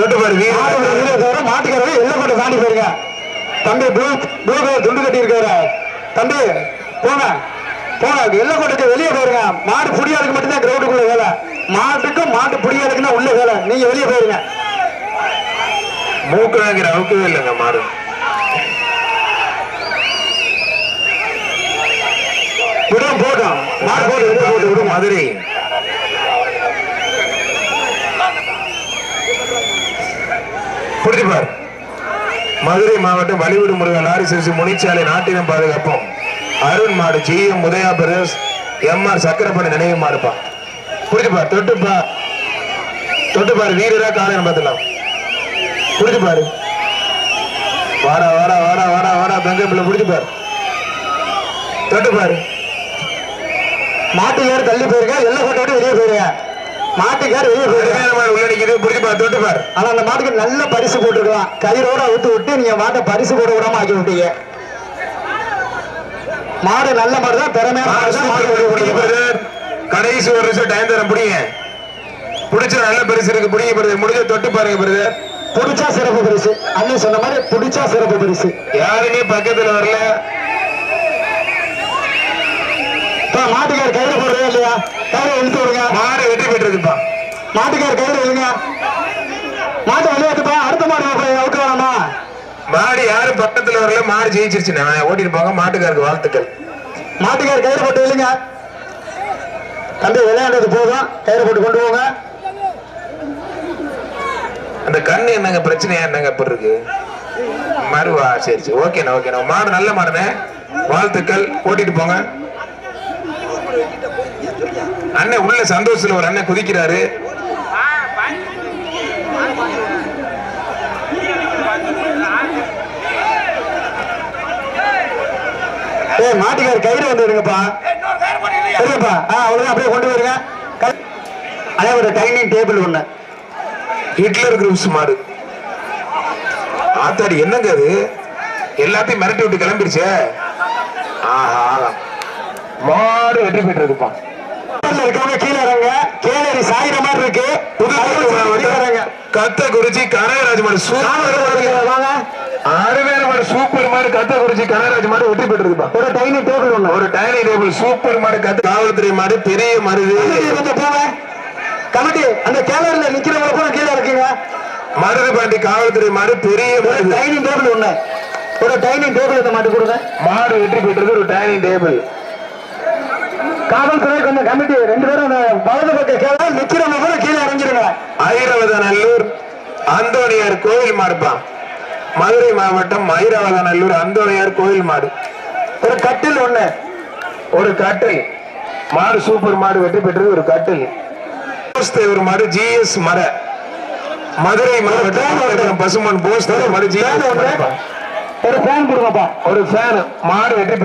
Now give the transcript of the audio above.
தொட்டு பாரு வீர மாட்டுக்காரர் எல்லாம் மட்டும் தாண்டி போயிருங்க. தம்பி ப்ளூ ப்ளூ கலர் துண்டு கட்டி இருக்காரு தம்பி போங்க. போங்க. எல்லாம் கொண்டு வெளியே போயிருங்க. மாடு புடியாளுக்கு மட்டும்தான் கிரவுண்டுக்குள்ள வேலை. மாட்டுக்கும் மாட்டு புடியாளுக்குன்னா உள்ள வேலை. நீங்க வெளியே போயிருங்க. மூக்கு வாங்கிற அவுக்கவே இல்லைங்க மாடு. விடும் போட்டோம். மாடு போட்டு போட்டு விடுங்க மதுரை. புரிஞ்சுப்பார் மதுரை மாவட்டம் வலிவுடு முருகன் லாரி சிறுசு முனிச்சாலை நாட்டினம் பாதுகாப்போம். அருண் மாடு ஜி எம் உதயா பிரதேஷ் எம் ஆர் சக்கரப்படி நினைவு மாடுப்பா புரிஞ்சுப்பார் தொட்டுப்பா. தொட்டுப்பாரு வீரரா காலையில் பார்த்துலாம் புரிஞ்சுப்பாரு. வாடா வாடா வாடா வாடா வாடா பெங்கப்பிள்ள புரிஞ்சுப்பார். தொட்டுப்பாரு. மாட்டுக்காரர் தள்ளி போயிருக்க எல்லாம் கொண்டு வெளியே போயிருக்க. மாட்டுக்காரர் வெளியே போயிருங்க அருமையான மாடு உள்ள நிக்குது. புரிஞ்சுப்பார் தொட்டுப்பார் ஆனா அந்த மாட்டுக்கு நல்ல பரிசு போட்டுருக்கலாம். கயிறோட அவுத்து விட்டு நீங்க மாட்டை பரிசு போட விடாம ஆக்கி விட்டீங்க. மாடு நல்ல மாடு தான் திறமையான. கடைசி ஒரு நிமிஷம் டைம் தரேன் புடிங்க. புடிச்ச நல்ல பரிசு இருக்கு புடிங்க பிரதர் முடிஞ்ச தொட்டு பாருங்க பிரதர் புடிச்சா சிறப்பு பரிசு. அண்ணன் சொன்ன மாதிரி புடிச்சா சிறப்பு பரிசு. யாருமே பக்கத்துல வரல. இப்ப மாட்டுக்கார் கயிறு போடுறதே இல்லையா? கயிறு இழுத்து விடுங்க. மாடு வெற்றி பெற்றிருக்குப்பா மாட்டுக்கார் கயிறு விடுங்க மாட்டை விளையாட்டுப்பா அடுத்த மாடு அவுக்க வேணாமா மாடு யாரும் பக்கத்துல வரல. மாடு ஜெயிச்சிருச்சு. நான் ஓட்டிட்டு போங்க மாட்டுக்காருக்கு வாழ்த்துக்கள். மாட்டுக்கார் கயிறு போட்டு இல்லைங்க தம்பி விளையாண்டது போதும். கயிறு போட்டு கொண்டு போங்க. அந்த கண்ணு என்னங்க? பிரச்சனையா என்னங்க இப்ப இருக்கு? மறுவா சரி சரி. ஓகேண்ணா ஓகேண்ணா. மாடு நல்ல மாடுண்ணே. வாழ்த்துக்கள். ஓட்டிட்டு போங்க. அண்ணன் உள்ள சந்தோஷத்துல ஒரு அண்ணன் குதிக்கிறாரு. ஏய் மாட்டுக்கார் கயிறு வந்து விடுங்கப்பா. சரிங்கப்பா ஆ அவ்வளவுதான் அப்படியே கொண்டு வருங்க அதே ஒரு டைனிங் டேபிள் ஒண்ணு. ஹிட்லர் குரூப்ஸ் மாடு. ஆத்தாடி என்னங்க அது? எல்லாத்தையும் மிரட்டி விட்டு கிளம்பிருச்சே ஆஹா. மாடு வெற்றி பெற்றிருக்குப்பா. உள்ள இருக்கவங்க கீழே இறங்க. கேளரி சாயிர மாதிரி இருக்கு. கத்த குறிச்சி கனகராஜ் மாடு வாங்க. அருமையான மாடு சூப்பர் மாடு கத்த குறிச்சி கனகராஜ் மாடு வெற்றி பெற்றிருக்குப்பா ஒரு டைனிங் டேபிள் ஒண்ணு. ஒரு டைனிங் டேபிள் சூப்பர் மாடு கத்து. காவல்துறை மாடு பெரிய மருது கொஞ்சம் போங்க. கமிட்டி அந்த கேலரியில நிக்கிறவங்க கூட கீழே இருக்கீங்க. மருது பாண்டி காவல்துறை மாடு பெரிய டைனிங் டேபிள் ஒண்ணு. ஒரு டைனிங் டேபிள் இந்த மாட்டு கொடுங்க. மாடு வெற்றி பெற்றது ஒரு டைனிங் டேபிள் காவல்துறை கொஞ்சம் கமிட்டி ரெண்டு பேரும் வலது பக்கம் கேள நிக்கிறவங்க கூட கீழே இறங்கிருங்க. ஐராவதநல்லூர் அந்தோணியார் கோயில் மாடுப்பா. மதுரை மாவட்டம் ஐராவதநல்லூர் அந்தோணியார் கோயில் மாடு. ஒரு கட்டில் ஒண்ணு. ஒரு கட்டில். மாடு சூப்பர் மாடு வெற்றி பெற்றது ஒரு கட்டில். ஒரு மாடு ஜிஎஸ் மர. மதுரை மாவட்டம் பசுமன் போஸ்ட் மாடு ஜிஎஸ் ஒரு ஃபேன் கொடுங்கப்பா. ஒரு ஃபேன். மாடு வெற்றி.